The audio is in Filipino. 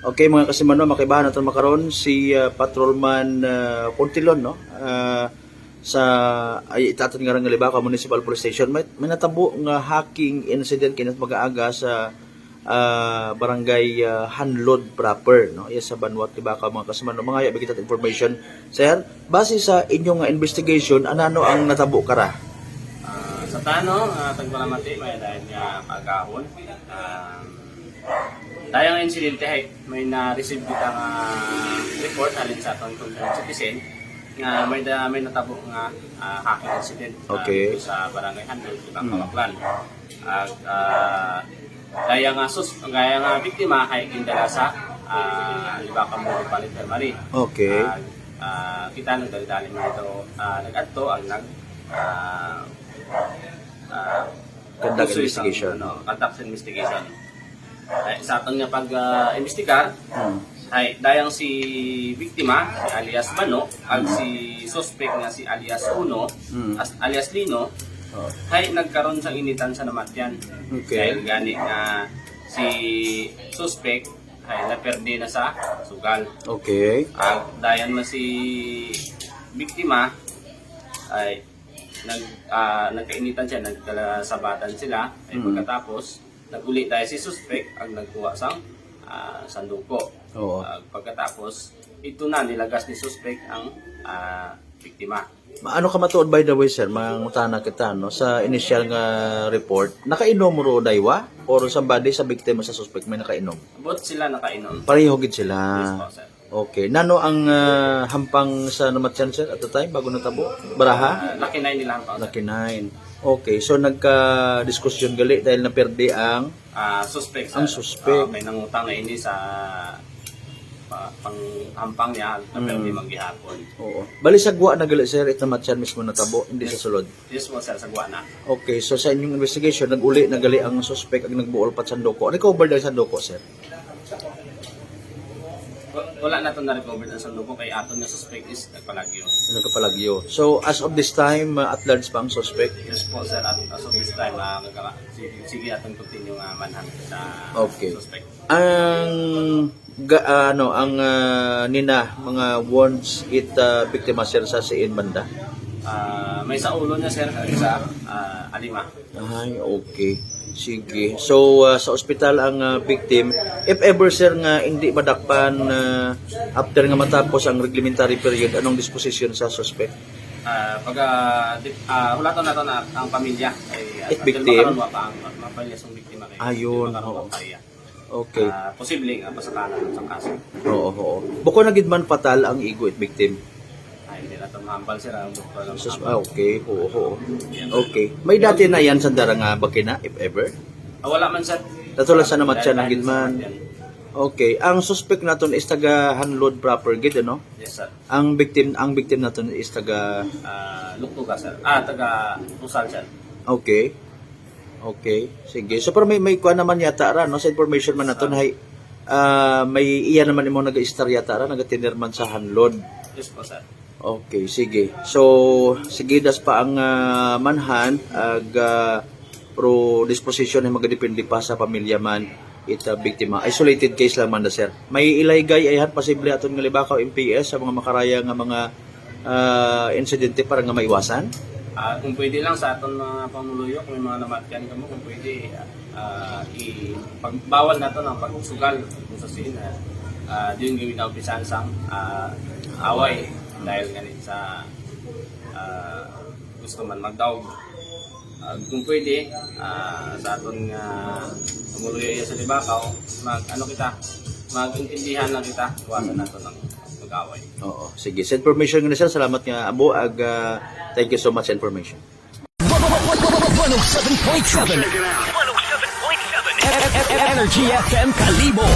Okay mga kasimano, makibahan natin makaroon si uh, Patrolman uh, Pontilon no. Uh, sa ay itaton nga nga Libaca Municipal Police Station. May, may natabo nga hacking incident kinat mag-aaga sa uh, barangay uh, Hanlod proper no? Iya sa Banwat Libaca mga kasimano. Mga ya kita information. Sir base sa inyong nga investigation anano ang natabo kara Ah, sa tano, uh, tagpalamati, may dahil nga pagkahon. Um, nga insidente, hay, may na-receive kita nga report alin sa atong concerned citizen nga may da, may natabo nga ah, hacking incident ah, Okay. dito sa barangay Handel, Ibang Kawaklan. Ag uh, daya nga sus, gaya nga biktima ay gindala sa uh, Libaca Municipal Infirmary. okay Ah, ah, kita nang dali mo ito uh, nag-adto ang nag ah, ah, Conduct investigation. Sa, ano, conduct investigation. Ay, sa aton nga pag-investigar, Hmm. ay dayang si biktima, alias Mano, ag si suspect nga si alias Uno, Mm. as, alias Lino, Oh, ay nagkaroon sa initan sa namatyan. Okay. Dahil gani nga si suspect ay naperde na sa sugal. okay Ang dayan mo si biktima ay nag ah, nagkainitan siya, nagkalasabatan sila. Ay Mm. pagkatapos, naguli tayo si suspect ang nagkuha sang ah, sanduko. Oo. Ah, pagkatapos, ito na nilagas ni suspect ang ah, biktima. Maano ka matuod by the way sir, mangutana kita no sa initial nga report, nakainom ro daywa or somebody sa biktima sa suspect may nakainom. Bot sila nakainom. Pareho gid Yes sila. po, sir. Okay. Nano ang ah, hampang sa namatyan sir at the time bago natabo? Baraha? Ah, laki na nila ang pausa. Lucky nine. Okay, so nagka-diskusyon gali dahil naperde ang Ah, suspect. Ang sir. suspect. Ah, may nangutang na ini sa pa, panghampang niya na Mm. pwede maghihapon. Oo. Bali sa guwa na gali sir it namatyan mismo natabo, hindi sa sulod. Yes po sir, sa Guana. Okay, so sa inyong investigation, nag-uli na gali ang suspect ang nagbuol pat sandoko. Recover dahil sandoko, sir. Wala na ito na-recover ang sanduko kay aton nga suspect is nagpalagyo. Nagkapalagyo. So, as of this time, uh, at large pa ang suspect. Yes po sir, at as of this time, uh, sige, sige atong continue nga manhunt sa Okay. suspect. Ang ga, ano ang ah, nina mga wounds it uh, biktima sir sa siin banda. Ah, may sa ulo niya sir, sa ah, alima. Ay, okay. Sige. So ah, sa ospital ang ah, victim, if ever sir nga hindi madakpan ah, after nga matapos ang reglementary period, anong disposition sa suspect? Ah, pag uh, hulaton na to na ang pamilya ay It victim? pa ang mapalya sa biktima kay Ayun, di oo. Okay. Ah, posible nga pasakalan sa kaso. Oo, oo. Buko na gid man fatal ang ego at victim. Ay hindi na to mahambal sir ang doktor ng Sus, mahambal. ah, okay. Oo, oo. Okay. May dati na yan sa darang bakina, if ever. Ah, wala man sir. Natulad sa namat siya ng Dahil- sa Okay. Ang suspect naton is taga Hanlod proper gid ano? Yes sir. Ang victim ang victim naton is taga Ah, Luktuga sir. Ah, taga Pusal sir. Okay. Okay. Sige. So pero may may kuha naman yata ra no sa information man naton hay ah, may iya naman imo nag-star yata ra nagatinirman sa Hanlod. Yes po sir. Okay, sige. So, sige das pa ang ah, manhan ag ah, pro disposition ay magadepende pa sa pamilya man ita biktima. Isolated case lang man na sir. May ilaygay ayhan posible aton nga libakaw MPS sa mga makaraya nga mga ah, insidente para nga maiwasan. Ah, kung pwede lang sa aton mga pamuluyo, kung may mga namatyan ka mo, kung pwede, ah, i pagbawal na to ng pagsugal sa sina. Ah, di yung gawin na umpisan sang ah, away dahil ganit sa ah, gusto man magdaog. Ah, kung pwede, ah, sa aton nga pamuluyo sa Libakaw, mag ano kita, mag-intindihan lang kita, iwasan nato ng mag-away. Oo, sige. Sa information nga sir, salamat nga abo ag ah, thank you so much sa information. 107.7 107.7 Energy FM Kalibo